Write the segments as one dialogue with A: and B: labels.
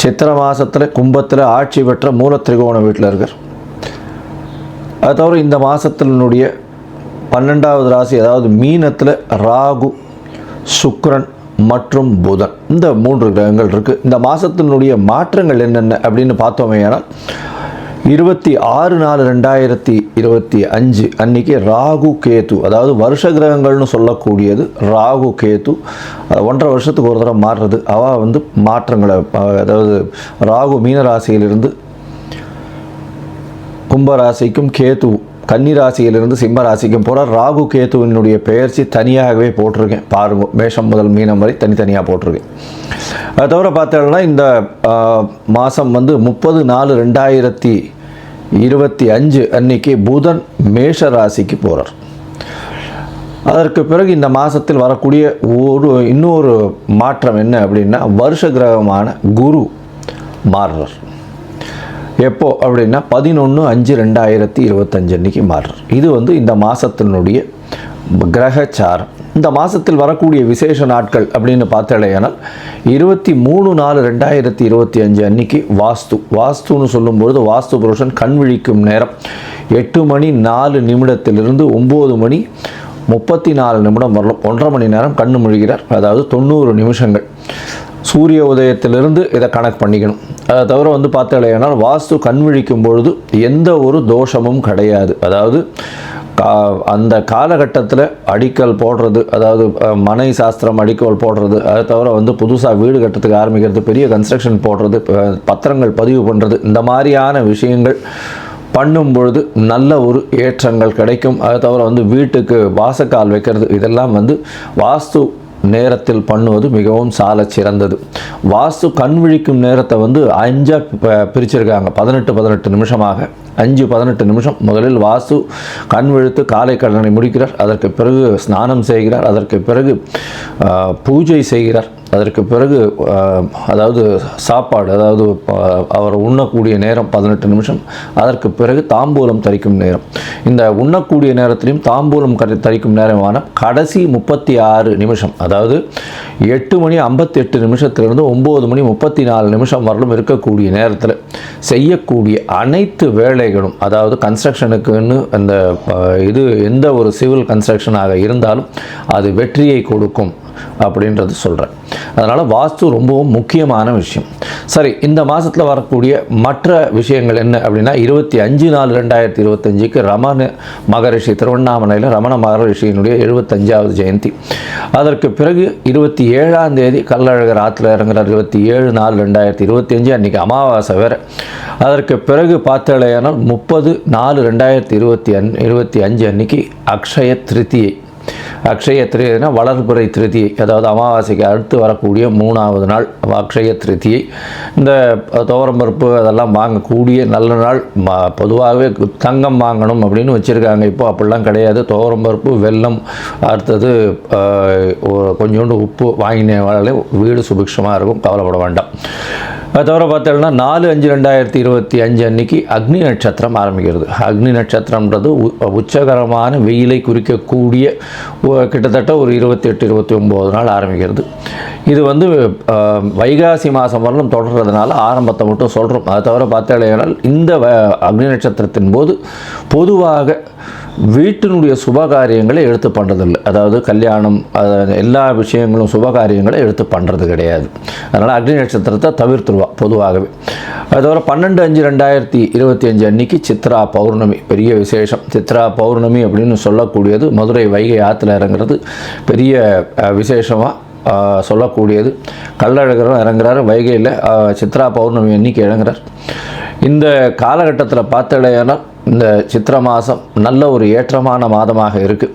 A: சித்திர மாதத்தில் கும்பத்தில் ஆட்சி பெற்ற மூல திரிகோண வீட்டில் இருக்கார். அது தவிர இந்த மாதத்தினுடைய பன்னெண்டாவது ராசி அதாவது மீனத்தில் ராகு சுக்ரன் மற்றும் புதன். இந்த மூன்று கிரகங்கள் இருக்குது இந்த மாதத்தினுடைய மாற்றங்கள் என்னென்ன அப்படின்னு பார்த்தோமே ஆனால் இருபத்தி ஆறு நாலு ரெண்டாயிரத்தி இருபத்தி அஞ்சு அன்னைக்கு ராகு கேத்து அதாவது வருஷ கிரகங்கள்னு சொல்லக்கூடியது ராகு கேத்து ஒன்றரை வருஷத்துக்கு ஒரு தடவை மாறுறது. அவள் வந்து மாற்றங்களை அதாவது ராகு மீனராசியிலிருந்து கும்பராசிக்கும் கேத்து கன்னிராசியிலிருந்து சிம்ம ராசிக்கும் போகிற ராகு கேத்துவினுடைய பெயர்ச்சி தனியாகவே போட்டிருக்கேன். பாருங்கள் மேஷம் முதல் மீனம் வரை தனித்தனியாக போட்டிருக்கேன். அதை தவிர பார்த்தோம்னா இந்த மாதம் வந்து முப்பது நாலு ரெண்டாயிரத்தி இருபத்தி அஞ்சு அன்னைக்கு புதன் மேஷ ராசிக்கு போகிறார் அதற்கு பிறகு இந்த மாதத்தில் வரக்கூடிய ஒரு இன்னொரு மாற்றம் என்ன அப்படின்னா வருஷ கிரகமான குரு மாறுறார். எப்போ அப்படின்னா பதினொன்று அஞ்சு ரெண்டாயிரத்தி இருபத்தஞ்சு அன்னைக்கு மாறுறார். இது வந்து இந்த மாதத்தினுடைய கிரகச்சாரம். இந்த மாதத்தில் வரக்கூடிய விசேஷ நாட்கள் அப்படின்னு பார்த்தாலேயானால் இருபத்தி மூணு நாலு ரெண்டாயிரத்தி இருபத்தி அஞ்சு அன்னைக்கு வாஸ்து. வாஸ்துன்னு சொல்லும்பொழுது வாஸ்து புருஷன் கண் விழிக்கும் நேரம். எட்டு மணி நாலு நிமிடத்திலிருந்து ஒம்பது மணி முப்பத்தி நாலு நிமிடம் வரலாம். ஒன்றரை மணி நேரம் கண்ணு முழுகிறார். அதாவது தொண்ணூறு நிமிஷங்கள். சூரிய உதயத்திலிருந்து இதை கணக்கு பண்ணிக்கணும். அதை தவிர வந்து பார்த்தாலேனால் வாஸ்து கண் விழிக்கும் பொழுது எந்த ஒரு தோஷமும் கிடையாது. அதாவது அந்த காலகட்டத்தில் அடிக்கல் போடுறது அதாவது மனை சாஸ்திரம் அடிக்கல் போடுறது அதை தவிர வந்து புதுசாக வீடு கட்டுறதுக்கு ஆரம்பிக்கிறது பெரிய கன்ஸ்ட்ரக்ஷன் போடுறது பத்திரங்கள் பதிவு பண்ணுறது இந்த மாதிரியான விஷயங்கள் பண்ணும் பொழுது நல்ல ஒரு ஏற்றங்கள் கிடைக்கும். அதை தவிர வந்து வீட்டுக்கு வாசக்கால் வைக்கிறது இதெல்லாம் வந்து வாஸ்து நேரத்தில் பண்ணுவது மிகவும் சால சிறந்தது. வாஸ்து கண் விழிக்கும் நேரத்தை வந்து அஞ்சாக பிரிச்சிருக்காங்க. பதினெட்டு பதினெட்டு நிமிஷமாக. அஞ்சு பதினெட்டு நிமிஷம். முதலில் வாசு கண் விழுத்து காலை கடனை முடிக்கிறார். அதற்கு பிறகு ஸ்நானம் செய்கிறார். அதற்கு பிறகு பூஜை செய்கிறார். அதற்கு பிறகு அதாவது சாப்பாடு அதாவது அவர் உண்ணக்கூடிய நேரம் பதினெட்டு நிமிஷம் அதற்கு பிறகு தாம்பூலம் தரிக்கும் நேரம். இந்த உண்ணக்கூடிய நேரத்திலையும் தாம்பூலம் கரி தரிக்கும் நேரமான கடைசி முப்பத்தி ஆறு நிமிஷம் அதாவது எட்டு மணி ஐம்பத்தி எட்டு நிமிஷத்திலிருந்து ஒம்பது மணி முப்பத்தி நாலு நிமிஷம் வரலும் இருக்கக்கூடிய நேரத்தில் செய்யக்கூடிய அனைத்து வேலைகளும் அதாவது கன்ஸ்ட்ரக்ஷனுக்குன்னு அந்த இது எந்த ஒரு சிவில் கன்ஸ்ட்ரக்ஷனாக இருந்தாலும் அது வெற்றியை கொடுக்கும். அப்படின்றது சொல்கிறேன் அதனால் வாஸ்து ரொம்பவும் முக்கியமான விஷயம். சரி இந்த மாதத்தில் வரக்கூடிய மற்ற விஷயங்கள் என்ன அப்படின்னா இருபத்தி அஞ்சு நாலு ரெண்டாயிரத்தி இருபத்தஞ்சுக்கு ரமண மகரிஷி திருவண்ணாமலையில் ரமண மகரிஷியினுடைய எழுபத்தஞ்சாவது ஜெயந்தி. அதற்கு பிறகு இருபத்தி ஏழாம் தேதி கல்லழகர் ஆற்றுல இறங்குறார். இருபத்தி ஏழு நாலு ரெண்டாயிரத்தி இருபத்தி அஞ்சு அன்றைக்கி அமாவாசை வேறு. அதற்கு பிறகு பார்த்தாலேயானால் முப்பது நாலு ரெண்டாயிரத்தி இருபத்தி அன் இருபத்தி அஞ்சு அன்னைக்கு அக்ஷய திருத்தியை அக்ஷய திருதினா வளர்புரை திருதியை அதாவது அமாவாசைக்கு அடுத்து வரக்கூடிய மூணாவது நாள் அக்ஷய திருதியை இந்த துவரம்பருப்பு அதெல்லாம் வாங்கக்கூடிய நல்ல நாள். ம பொதுவாகவே தங்கம் வாங்கணும் அப்படின்னு வச்சுருக்காங்க. இப்போ அப்படிலாம் கிடையாது. துவரம்பருப்பு வெல்லம் அடுத்தது கொஞ்சோண்டு உப்பு வாங்கினாலே வீடு சுபிக்ஷமாக இருக்கும். கவலைப்பட வேண்டாம். அது தவிர பார்த்தோம்னா நாலு அஞ்சு ரெண்டாயிரத்தி இருபத்தி அஞ்சு அன்னைக்கு அக்னி நட்சத்திரம் ஆரம்பிக்கிறது. அக்னி நட்சத்திரம்ன்றது உ- உச்சகரமான வெயிலை குறிக்கக்கூடிய கிட்டத்தட்ட ஒரு இருபத்தெட்டு இருபத்தி ஒம்பது நாள் ஆரம்பிக்கிறது. இது வந்து வைகாசி மாதம் வரலும் தொடர்றதுனால ஆரம்பத்தை மட்டும் சொல்கிறோம் அது தவிர பார்த்தாலேனால் இந்த வ- அக்னி நட்சத்திரத்தின் போது பொதுவாக வீட்டினுடைய சுபகாரியங்களை எடுத்து பண்ணுறதில்லை அதாவது கல்யாணம் எல்லா விஷயங்களும் சுபகாரியங்களை எடுத்து பண்ணுறது கிடையாது. அதனால் அக்னி நட்சத்திரத்தை தவிர்த்துருவா பொதுவாகவே. அது தவிர பன்னெண்டு அஞ்சு ரெண்டாயிரத்தி இருபத்தி அஞ்சு அன்னைக்கு சித்ரா பௌர்ணமி. பெரிய விசேஷம். சித்ரா பௌர்ணமி அப்படின்னு சொல்லக்கூடியது மதுரை வைகை ஆற்றுல இறங்குறது. பெரிய விசேஷமாக சொல்லக்கூடியது. கள்ளழகரும் இறங்குறாரு. வைகையில் சித்ரா பௌர்ணமி அன்னைக்கு இறங்குறார். இந்த காலகட்டத்தில் பார்த்தடையானால் இந்த சித்திர மாதம் நல்ல ஒரு ஏற்றமான மாதமாக இருக்குது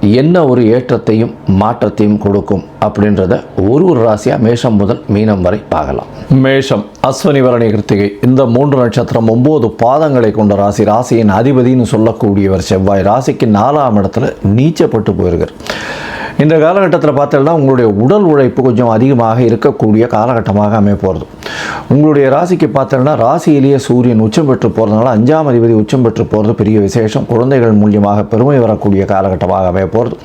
A: என்ன ஒரு ஏற்றத்தையும் மாற்றத்தையும் கொடுக்கும் அப்படின்றத ஒரு ஒரு ராசியாக மேஷம் முதல் மீனம் வரை பார்க்கலாம். மேஷம் அஸ்வினி வரணி கிருத்திகை இந்த மூன்று நட்சத்திரம் ஒம்பது பாதங்களை கொண்ட ராசி ராசியின் அதிபதின்னு சொல்லக்கூடியவர் செவ்வாய். ராசிக்கு நாலாம் இடத்துல நீச்சப்பட்டு போயிருக்கார். இந்த காலகட்டத்தில் பார்த்தோம்னா உங்களுடைய உடல் உழைப்பு கொஞ்சம் அதிகமாக இருக்கக்கூடிய காலகட்டமாக அமைய போகிறது உங்களுடைய ராசிக்கு பார்த்தோம்னா ராசியிலேயே சூரியன் உச்சம் பெற்று போகிறதுனால அஞ்சாம் அதிபதி உச்சம் பெற்று போகிறது பெரிய விசேஷம். குழந்தைகள் மூலியமாக பெருமை வரக்கூடிய காலகட்டமாகவே போகிறது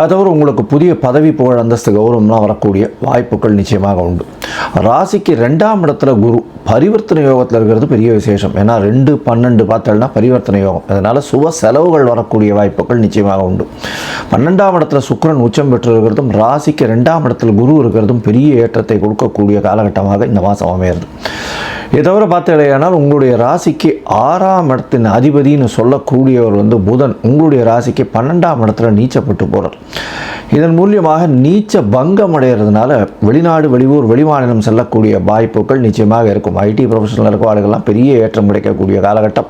A: அது தவிர உங்களுக்கு புதிய பதவி புகழ் அந்தஸ்து கௌரவம்லாம் வரக்கூடிய வாய்ப்புகள் நிச்சயமாக உண்டு. ராசிக்கு ரெண்டாம் இடத்துல குரு பரிவர்த்தனை யோகத்தில் இருக்கிறது பெரிய விசேஷம். ஏன்னா ரெண்டு பன்னெண்டு பார்த்தோம்னா பரிவர்த்தனை யோகம். அதனால் சுப செலவுகள் வரக்கூடிய வாய்ப்புகள் நிச்சயமாக உண்டு. பன்னெண்டாம் இடத்துல சுக்கிரன் உச்சம் பெற்று இருக்கிறதும் ராசிக்கு ரெண்டாம் இடத்துல குரு இருக்கிறதும் பெரிய ஏற்றத்தை கொடுக்கக்கூடிய காலகட்டமாக இந்த மாதம் அமையிறது இதை தவிர பார்த்தீங்கன்னா உங்களுடைய ராசிக்கு ஆறாம் இடத்தின் அதிபதின்னு சொல்லக்கூடியவர் வந்து புதன். உங்களுடைய ராசிக்கு பன்னெண்டாம் இடத்துல நீச்சப்பட்டு போகிறார் இதன் மூலியமாக நீச்ச பங்கம் அடைகிறதுனால வெளிநாடு வெளியூர் வெளிமாநிலம் செல்லக்கூடிய வாய்ப்புகள் நிச்சயமாக இருக்கும். ஐடி ப்ரொஃபஷனல் இருக்கவாளுகள்லாம் பெரிய ஏற்றம் கிடைக்கக்கூடிய காலகட்டம்.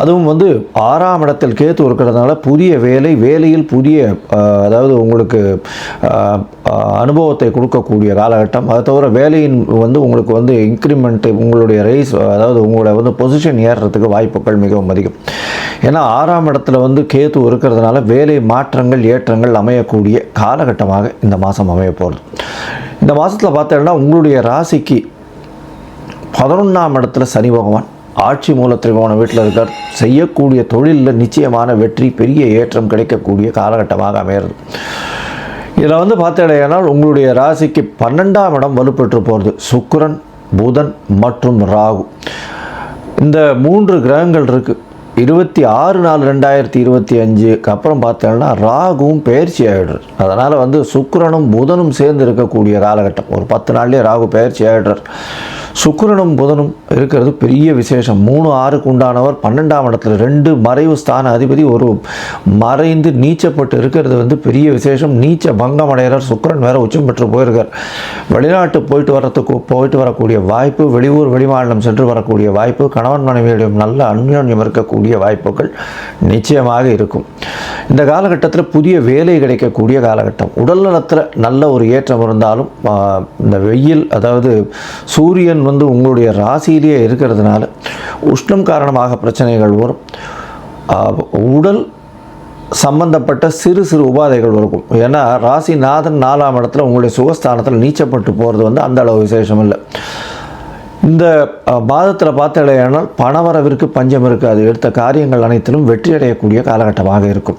A: அதுவும் வந்து ஆறாம் இடத்தில் கேத்து இருக்கிறதுனால புதிய வேலை வேலையில் புதிய அதாவது உங்களுக்கு அனுபவத்தை கொடுக்கக்கூடிய காலகட்டம். அதை தவிர வேலையின் வந்து உங்களுக்கு வந்து இன்க்ரிமெண்ட்டு உங்களுக்கு உங்களுடைய ரைஸ் அதாவது உங்களுடைய வந்து பொசிஷன் ஏறுறதுக்கு வாய்ப்புகள் மிகவும் அதிகம். ஏன்னா ஆறாம் இடத்துல வந்து கேது இருக்கிறதுனால வேலை மாற்றங்கள் ஏற்றங்கள் அமையக்கூடிய காலகட்டமாக இந்த மாதம் அமைய போகிறது இந்த மாதத்தில் பார்த்தீங்கன்னா உங்களுடைய ராசிக்கு பதினொன்றாம் இடத்துல சனி பகவான் ஆட்சி மூல திரிகோண வீட்டில் இருக்கார். செய்யக்கூடிய தொழிலில் நிச்சயமான வெற்றி பெரிய ஏற்றம் கிடைக்கக்கூடிய காலகட்டமாக அமையிறது இதில் வந்து பார்த்தீங்கன்னா உங்களுடைய ராசிக்கு பன்னெண்டாம் இடம் வலுப்பெற்று போகிறது சுக்கிரன் புதன் மற்றும் ராகு. இந்த மூன்று கிரகங்கள் இருக்குது இருபத்தி ஆறு நாலு ரெண்டாயிரத்தி இருபத்தி அஞ்சுக்கு அப்புறம் பார்த்தோம்னா ராகுவும் பயிற்சி ஆகிடுறார் அதனால் வந்து சுக்கரனும் புதனும் சேர்ந்து இருக்கக்கூடிய காலகட்டம். ஒரு பத்து நாள்லேயே ராகு பயிற்சி ஆகிடுறார் சுக்கரனும் புதனும் இருக்கிறது பெரிய விசேஷம். மூணு ஆறுக்கு உண்டானவர் பன்னெண்டாம் இடத்துல ரெண்டு மறைவு ஸ்தான அதிபதி ஒரு மறைந்து நீச்சப்பட்டு இருக்கிறது வந்து பெரிய விசேஷம். நீச்ச பங்கம் அடைகிறார் சுக்கிரன் வேற உச்சம் பெற்று போயிருக்கார். வெளிநாட்டு போயிட்டு வரத்துக்கு போயிட்டு வரக்கூடிய வாய்ப்பு வெளியூர் வெளிமாநிலம் சென்று வரக்கூடிய வாய்ப்பு கணவன் மனைவியிடம் நல்ல அன்யோன்யம் இருக்கக்கூடிய வாய்ப்புகள் நிச்சயமாக இருக்கும். இந்த காலகட்டத்தில் புதிய வேலை கிடைக்கக்கூடிய காலகட்டம். உடல் நலத்தில் நல்ல ஒரு ஏற்றம் இருந்தாலும் இந்த வெயில் அதாவது சூரியன் வந்து உங்களுடைய ராசியிலேயே இருக்கிறதுனால உஷ்ணம் காரணமாக பிரச்சனைகள் வரும். உடல் சம்பந்தப்பட்ட சிறு சிறு உபாதைகள் இருக்கும். ஏன்னா ராசிநாதன் நாலாம் இடத்துல உங்களுடைய சுகஸ்தானத்தில் நீச்சப்பட்டு போகிறது வந்து அந்த அளவு விசேஷம் இல்லை. இந்த பாதத்தில் மாதத்தில் பணவரவிற்கு பஞ்சம் இருக்காது. எடுத்த காரியங்கள் அனைத்திலும் வெற்றி அடையக்கூடிய காலகட்டமாக இருக்கும்.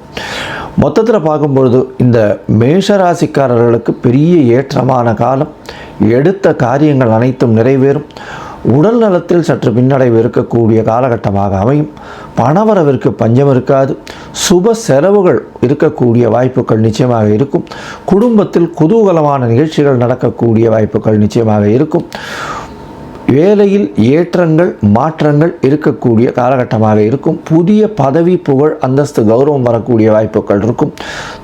A: மொத்தத்தில் பார்க்கும்பொழுது இந்த மேஷ ராசிக்காரர்களுக்கு பெரிய ஏற்றமான காலம். எடுத்த காரியங்கள் அனைத்தும் நிறைவேறும். உடல் நலத்தில் சற்று பின்னடைவு இருக்கக்கூடிய காலகட்டமாக அமையும். பணவரவிற்கு பஞ்சம் இருக்காது. சுப செலவுகள் இருக்கக்கூடிய வாய்ப்புகள் நிச்சயமாக இருக்கும். குடும்பத்தில் குதூகலமான நிகழ்ச்சிகள் நடக்கக்கூடிய வாய்ப்புகள் நிச்சயமாக இருக்கும். வேலையில் ஏற்றங்கள் மாற்றங்கள் இருக்கக்கூடிய காலகட்டமாக இருக்கும். புதிய பதவி புகழ் அந்தஸ்து கௌரவம் வரக்கூடிய வாய்ப்புகள் இருக்கும்.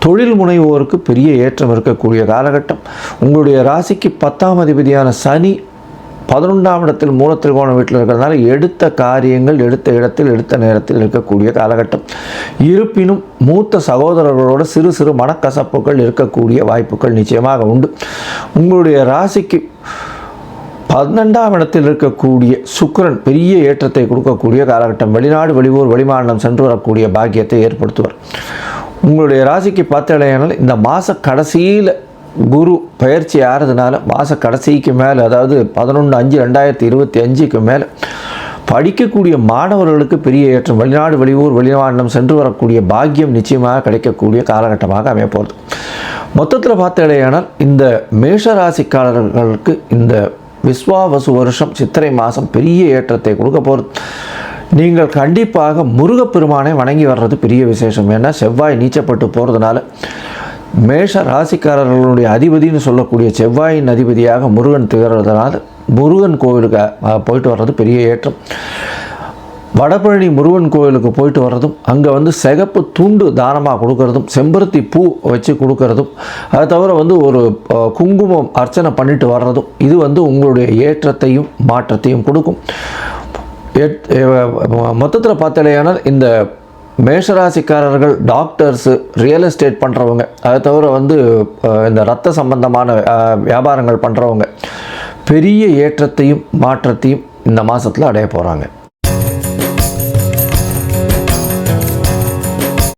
A: தொழில் முனைவோருக்கு பெரிய ஏற்றம் இருக்கக்கூடிய காலகட்டம். உங்களுடைய ராசிக்கு பத்தாம் அதிபதியான சனி பதினொன்றாம் இடத்தில் மூலத்திரிகோணம் வீட்டில் இருக்கிறதுனால எடுத்த காரியங்கள் எடுத்த இடத்தில் எடுத்த நேரத்தில் இருக்கக்கூடிய காலகட்டம். இருப்பினும் மூத்த சகோதரர்களோட சிறு சிறு மனக்கசப்புகள் இருக்கக்கூடிய வாய்ப்புகள் நிச்சயமாக உண்டு. உங்களுடைய ராசிக்கு பன்னெண்டாம் இடத்தில் இருக்கக்கூடிய சுக்கிரன் பெரிய ஏற்றத்தை கொடுக்கக்கூடிய காலகட்டம். வெளிநாடு வெளியூர் வெளிமாநிலம் சென்று வரக்கூடிய பாக்கியத்தை ஏற்படுத்துவார். உங்களுடைய ராசிக்கு பார்த்தலையானால் இந்த மாத கடைசியில் குரு பயிற்சி ஆகிறதுனால மாத கடைசிக்கு மேலே அதாவது பதினொன்று அஞ்சு ரெண்டாயிரத்தி இருபத்தி அஞ்சுக்கு மேலே படிக்கக்கூடிய மாணவர்களுக்கு பெரிய ஏற்றம். வெளிநாடு வெளியூர் வெளிமாநிலம் சென்று வரக்கூடிய பாக்கியம் நிச்சயமாக கிடைக்கக்கூடிய காலகட்டமாக அமையப்போகிறது மொத்தத்தில் மொத்தத்தில் பார்த்தடையானால் இந்த மேஷ ராசிக்காரர்களுக்கு இந்த விஸ்வாவசு வருஷம் சித்திரை மாதம் பெரிய ஏற்றத்தை கொடுக்க போகிறது நீங்கள் கண்டிப்பாக முருகப்பெருமானை வணங்கி வர்றது பெரிய விசேஷம். ஏன்னா செவ்வாய் நீச்சப்பட்டு போகிறதுனால மேஷ ராசிக்காரர்களுடைய அதிபதினு சொல்லக்கூடிய செவ்வாயின் அதிபதியாக முருகன் திகழ்கிறதுனால முருகன் கோவிலுக்கு போயிட்டு வர்றது பெரிய ஏற்றம். வடபழனி முருகன் கோவிலுக்கு போயிட்டு வர்றதும் அங்கே வந்து சிகப்பு துண்டு தானமாக கொடுக்கறதும் செம்பருத்தி பூ வச்சு கொடுக்கறதும் அதை தவிர வந்து ஒரு குங்குமம் அர்ச்சனை பண்ணிட்டு வர்றதும் இது வந்து உங்களுடைய ஏற்றத்தையும் மாற்றத்தையும் கொடுக்கும். மொத்தத்தில் பார்த்தாலேயானால் இந்த மேஷராசிக்காரர்கள் டாக்டர்ஸு ரியல் எஸ்டேட் பண்ணுறவங்க அதை தவிர வந்து இந்த ரத்த சம்பந்தமான வியாபாரங்கள் பண்ணுறவங்க பெரிய ஏற்றத்தையும் மாற்றத்தையும் இந்த மாதத்தில் அடைய போகிறாங்க